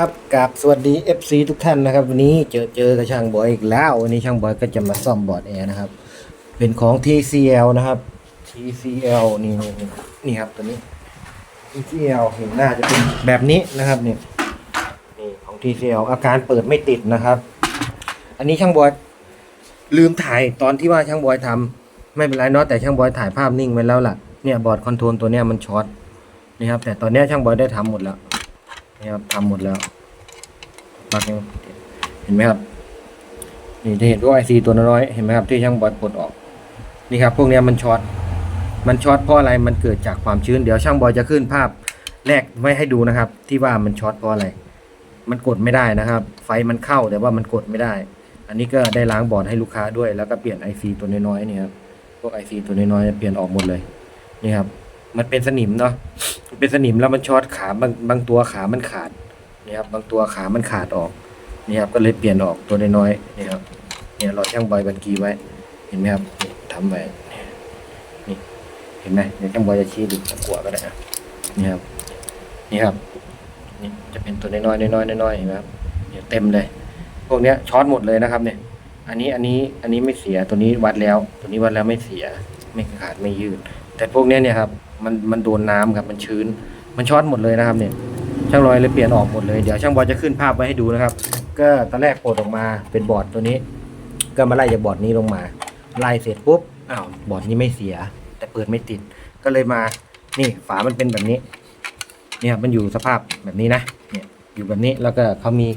ครับกับสวัสดี FC ทุกท่านนะครับ วันนี้เจอเจอกับช่างบอยอีกแล้ว วันนี้ช่างบอยก็จะมาซ่อมบอร์ดแอร์นะครับ เป็นของ TCL นะครับ TCL นี่นี่นี่นี่ครับตัวนี้ TCL เห็นหน้าจะเป็นแบบนี้นะครับนี่นี่ของ TCL อาการเปิดไม่ติดนะครับ อันนี้ช่างบอยลืมถ่ายตอนที่ว่าช่างบอยทำไม่เป็นไรเนาะแต่ช่างบอยถ่ายภาพนิ่งไว้แล้วล่ะเนี่ยบอร์ดคอนโทรลตัวเนี้ยมันช็อตนี่ครับแต่ตอนเนี้ยช่างบอยได้ทำหมดแล้ว นี่ครับทำหมดแล้วปลักเห็นไหมครับ นี่จะเห็นพวกไอซีตัวน้อยเห็นไหมครับที่ช่างบอยปลดออก นี่ครับ พวกนี้มันช็อตมันช็อตเพราะอะไรมันเกิดจากความชื้นเดี๋ยวช่างบอยจะขึ้นภาพแรกไว้ให้ดูนะครับ ที่ว่ามันช็อตเพราะอะไร มันกดไม่ได้นะครับ ไฟมันเข้าแต่ว่ามันกดไม่ได้ อันนี้ก็ได้ล้างบอร์ดให้ลูกค้าด้วย แล้วก็เปลี่ยนไอซีตัวน้อยๆนี่ครับพวกไอซีตัวน้อยๆเปลี่ยนออกหมดเลยนี่ครับ มันเป็นสนิมเนาะ เป็นสนิมแล้วมันช็อตขาบางบางตัวขามันขาดนี่ครับบางตัวขามันขาดออกนี่ครับก็เลยเปลี่ยนออกตัวน้อยๆนี่ครับเนี่ยเราช่างบอยบันกีไว้ เห็นไหมครับทำไว้นี่เห็นไหมเดี๋ยวช่างบอยจะชี้ดูตะกั่วก็ได้นะนี่ครับนี่ครับนี่จะเป็นตัวน้อยๆน้อยๆน้อยๆเห็นไหมครับเนี่ยเต็มเลย พวกเนี้ยช็อตหมดเลยนะครับเนี่ยอันนี้อันนี้อันนี้ไม่เสียตัวนี้วัดแล้ว ตัวนี้วัดแล้วไม่เสีย ไม่ขาดไม่ยืด แต่พวกเนี้ยเนี่ยครับมันมันโดนน้ำครับมันชื้น มันช็อตหมดเลยนะครับเนี่ยช่างลอยเลยเปลี่ยนออกหมดเลยเดี๋ยวช่างบอลจะขึ้นภาพไว้ให้ดูนะครับ ก็ตอนแรกปลดออกมาเป็นบอร์ดตัวนี้ ก็มาไล่จากบอร์ดนี้ลงมาไล่เสร็จปุ๊บอ้าวบอร์ดนี้ไม่เสีย แต่เปิดไม่ติดก็เลยมานี่ฝามันเป็นแบบนี้เนี่ยมันอยู่สภาพแบบนี้นะเนี่ยอยู่แบบนี้แล้วก็เขามี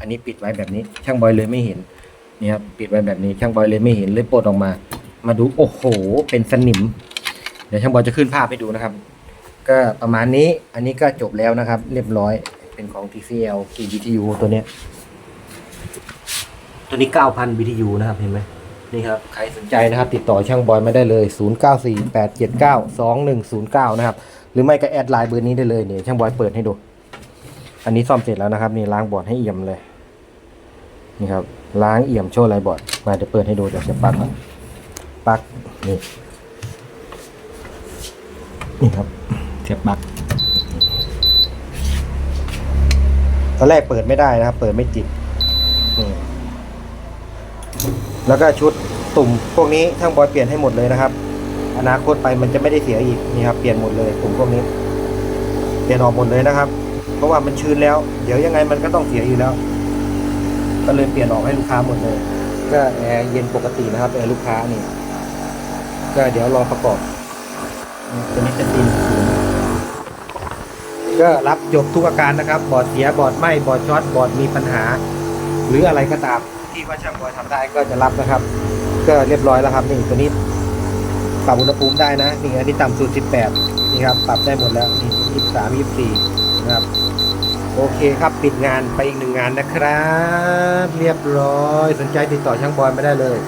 อันนี้ปิดไว้แบบนี้ ช่างบอยเลยไม่เห็นเนี่ยครับปิดไว้แบบนี้ช่างบอยเลยไม่เห็นเลยปลดออกมา มาดูโอ้โห เป็นสนิม เดี๋ยวช่างบอยจะขึ้นภาพให้ดูนะครับ ก็ประมาณนี้อันนี้ก็จบแล้วนะครับ เรียบร้อยเป็นของ TCL กี่ BTU ตัวเนี้ยตัวนี้ 9,000 BTU นะครับเห็นไหมนี่ครับใครสนใจนะครับ ติดต่อช่างบอยมาได้เลย 0948792109 นะครับ หรือไม่ก็แอดไลน์เบอร์นี้ได้เลยเนี่ยช่างบอยเปิดให้ดู อันนี้ซ่อมเสร็จแล้วนะครับ นี่ล้างบอร์ดให้เอี่ยมเลย นี่ครับ ล้างเอี่ยมโชว์ลายบอร์ดมาเดี๋ยวเปิดให้ดูเดี๋ยวจะปลั๊กก่อนปลั๊กนี่ นี่ครับเสียบปลั๊กตอนแรกเปิดไม่ได้นะครับ เปิดไม่ติดนี่แล้วก็ชุดตุ่มพวกนี้ทั้งบอยเปลี่ยนให้หมดเลยนะครับ อนาคตไปมันจะไม่ได้เสียอีกนี่ครับเปลี่ยนหมดเลยตุ่มพวกนี้ เปลี่ยนออกหมดเลยนะครับ เพราะว่ามันชื้นแล้ว เดี๋ยวยังไงมันก็ต้องเสียอยู่แล้ว ก็เลยเปลี่ยนออกให้ลูกค้าหมดเลย ก็แอร์เย็นปกตินะครับแอร์ลูกค้านี่ ก็เดี๋ยวรอประกอบ ตัวนี้จะตีนศูนย์ก็รับจบทุกอาการนะครับ บอดเสีย บอดไหม้บอดช็อต บอดมีปัญหา หรืออะไรก็ตามที่ว่าช่างบอยทำได้ก็จะรับนะครับ ก็เรียบร้อยแล้วครับนี่ตัวนี้ปรับอุณหภูมิได้นะนี่อันนี้ต่ำสุด 18 นี่ครับ ปรับได้หมดแล้วนี่23 24 นะครับ โอเคครับปิดงานไปอีกหนึ่งงานนะครับ เรียบร้อยสนใจติดต่อช่างบอยไม่ได้เลย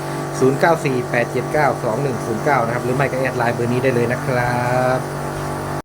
0948792109 นะครับ หรือไม่ก็แอดไลน์เบอร์นี้ได้เลยนะครับ